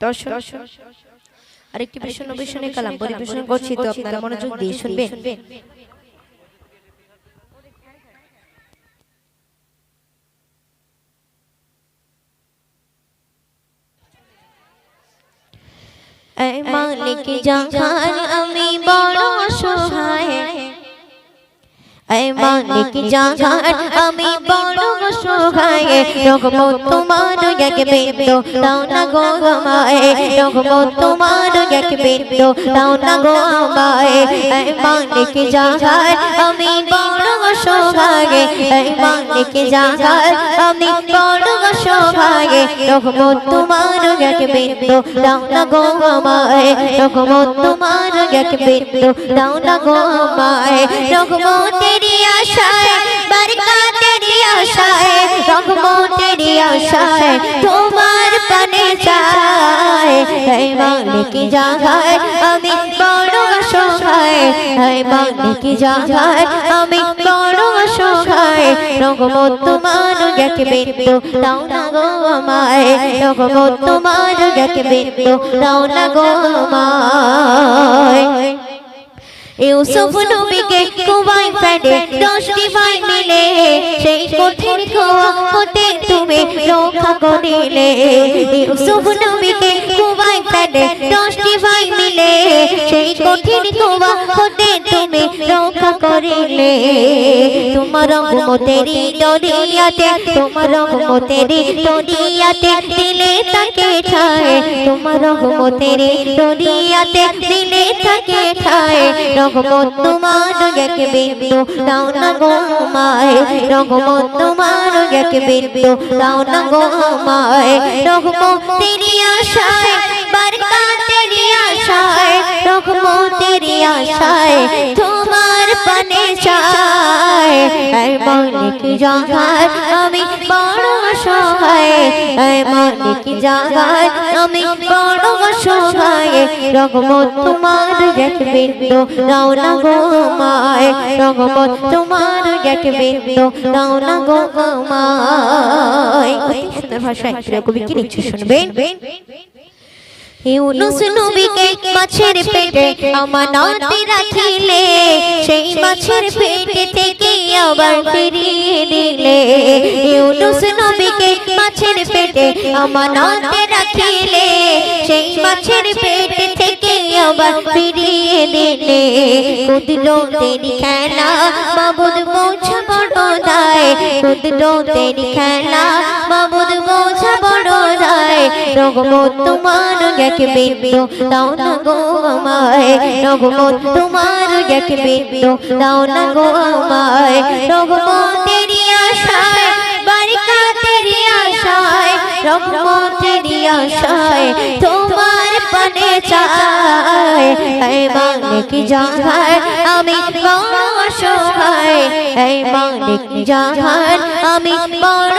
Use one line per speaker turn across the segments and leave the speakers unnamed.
দর্শক আরেকটি ভীষণ ভীষণ কালাম পরিবেশন করছি তো আপনারা মনোযোগ দিয়ে শুনবেন। মালিক জাহান আমি বড় অসহায়। এই মালিক জাহান আমি বড় অসহায় রকম তোমার এক বিন্দু দাও না গো আমায়। রকম তোমার এক বিন্দু দাও না গো আমায়। এই মালিক আমি বড় অসহায় এই মালিক আমি বড় অসহায় রকম তোমার এক বিন্দু দাও না গো আমায়। রকম তোমার এক বিন্দু দাও না গো আমায়। রকম তেরি আশায় বারকা তেরি আশায় রকম তেরি আশায় তোমার পানে হে মালিক জাগায় আমি বড় অসহায় হে মালিক জাগায় আমি বড় অসহায় রকম তোমার এক বিন্দু না গো রকম তোমার এক বিন্দু না গো ইউসুফ নবীকে কুবাই ফেলে, দশটি ভাই মিলে, সেই কঠিন হতে তুমি রক্ষা করিলে। ইউসুফ নবীকে কুবাই ফেলে, দশটি ভাই মিলে, সেই কঠিন হতে তুমি রক্ষা করিলে। তোমার রহমতেরি দরিয়াতে, তোমার রহমতেরি দরিয়াতে দিলে তাকে ঠায়। তোমার রহমতেরি দরিয়াতে দিলে তাকে ঠায়। রহমত তোমার এক বিন্দু, দাও না গো মায় রহমত তোমার এক বিন্দু, দাও না গো মায় রহমত তেরি আশায় বরকা তেরি আশায় রহমত তেরি আশায়, তোমার পানে চায়। মালিক জাগায় আমি বড় অসহায় এই মালিক জাগায় আমি বড় অসহায় রহমত তোমার এক বিন্দু। দাও না গো মায় রহমত তোমার এক বিন্দু। দাও না গো মায় সুন্দর ভাষায় কবি কি নিচ্ছে শুনবেন? ইউনুস নবীকে মাছের পেটে আমানত রাখিলে সেই মাছের পেটে থেকে আবার ফিরিয়ে দিলে। ইউনুস নবীকে মাছের পেটে আমানত রাখিলে সেই মাছের পেটে থেকে আবার ফিরিয়ে দিলে। কুদলো তেরি খেলা বাবুদ বোঝা বড় দায় কুদলো তেরি খেলা বাবুদ দায় রগমত তোমার এক বিন্দু, দাও না গো আমায়। রগমত তোমার এক বিন্দু, দাও না গো আমায়। রগমত তেরি আশায় বারিকা তেরি আশায় রগমত তেরি আশায় তোমার পানে চায় এই মালিক জাহান, আমি বড় অসহায় এই মালিক জাহান, আমি বড়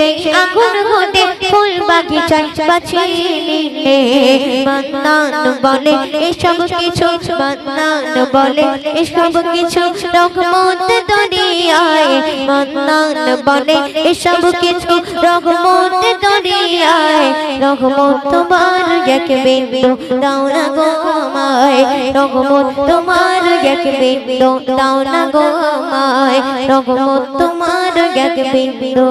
সেই আগুন ঘটে ফুল বাগিচায় বাঁচিয়ে নিলে মান্নান বলে, এসব কিছু মান্নান বলে, এসব কিছু রহমত দরিয়ায় মান্নান বলে, এসব কিছু রহমত দরিয়ায় রহমত তোমার এক বিন্দু, দাও না গো আমায়। রহমত তোমার বিন্দু দাও না গো আমায় রহমত তোমার বিন্দু